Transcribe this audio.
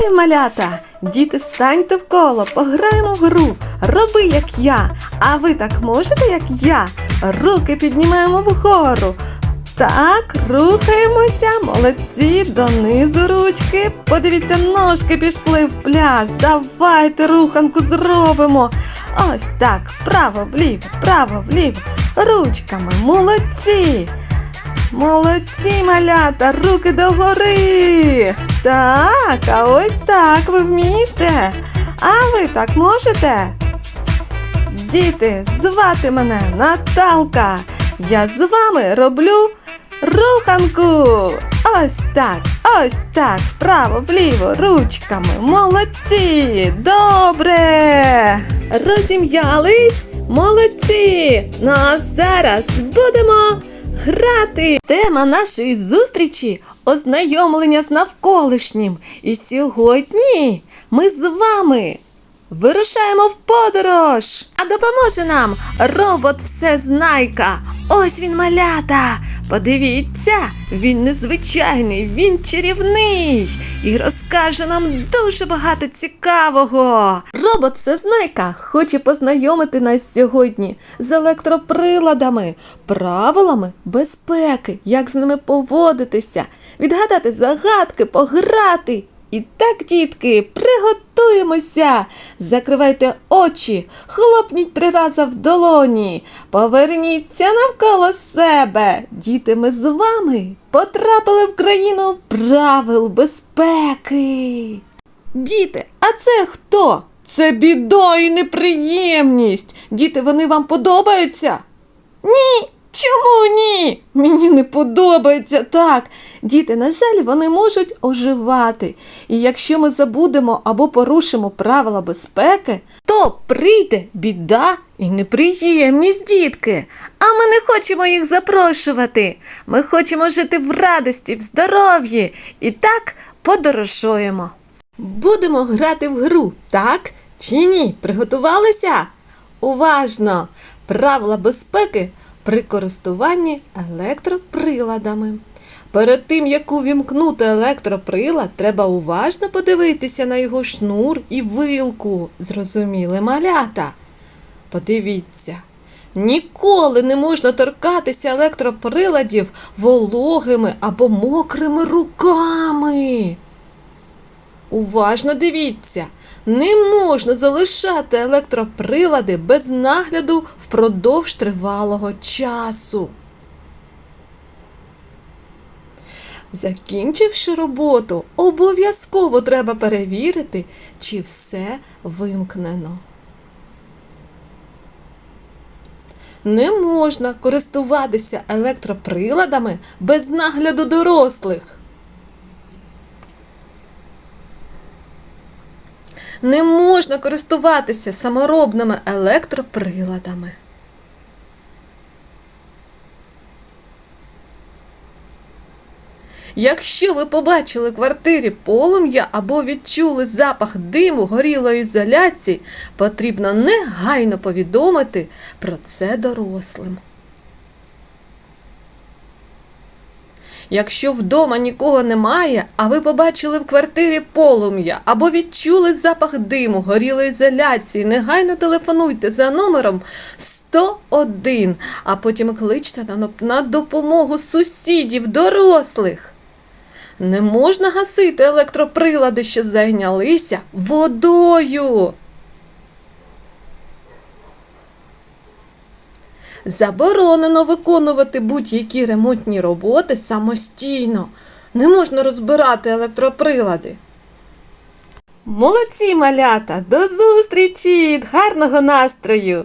Вітаю, малята! Діти, станьте в коло, пограємо в гру. Роби, як я. А ви так можете, як я? Руки піднімаємо вгору. Так, рухаємося, молодці, донизу ручки. Подивіться, ножки пішли в пляс. Давайте руханку зробимо. Ось так, право вліво, право вліво. Ручками, молодці. Молодці, малята, руки догори. Так, а ось так ви вмієте. А ви так можете? Діти, звати мене Наталка. Я з вами роблю руханку. Ось так, ось так, вправо, вліво, ручками. Молодці! Добре! Розім'ялись? Молодці! Ну а зараз будемо грати. Тема нашої зустрічі ознайомлення з навколишнім. І сьогодні ми з вами вирушаємо в подорож. А допоможе нам робот Всезнайка. Ось він малята. Подивіться, він незвичайний, він чарівний і розкаже нам дуже багато цікавого. Робот Всезнайка хоче познайомити нас сьогодні з електроприладами, правилами безпеки, як з ними поводитися, відгадати загадки, пограти. І так, дітки, приготуємося. Закривайте очі, хлопніть три рази в долоні, поверніться навколо себе. Діти, ми з вами потрапили в країну правил безпеки. Діти, а це хто? Це біда і неприємність. Діти, вони вам подобаються? Ні. Чому ні? Мені не подобається так. Діти, на жаль, вони можуть оживати. І якщо ми забудемо або порушимо правила безпеки, то прийде біда і неприємність, дітки. А ми не хочемо їх запрошувати. Ми хочемо жити в радості, в здоров'ї. І так подорожуємо. Будемо грати в гру, так чи ні? Приготувалися? Уважно! Правила безпеки при користуванні електроприладами. Перед тим, як увімкнути електроприлад, треба уважно подивитися на його шнур і вилку. Зрозуміли малята? Подивіться. Ніколи не можна торкатися електроприладів вологими або мокрими руками. Уважно дивіться, не можна залишати електроприлади без нагляду впродовж тривалого часу. Закінчивши роботу, обов'язково треба перевірити, чи все вимкнено. Не можна користуватися електроприладами без нагляду дорослих. Не можна користуватися саморобними електроприладами. Якщо ви побачили в квартирі полум'я або відчули запах диму горілої ізоляції, потрібно негайно повідомити про це дорослим. Якщо вдома нікого немає, а ви побачили в квартирі полум'я або відчули запах диму, горілої ізоляції, негайно телефонуйте за номером 101, а потім кличте на, допомогу сусідів, дорослих. Не можна гасити електроприлади, що зайнялися водою. Заборонено виконувати будь-які ремонтні роботи самостійно. Не можна розбирати електроприлади. Молодці, малята! До зустрічі! Гарного настрою!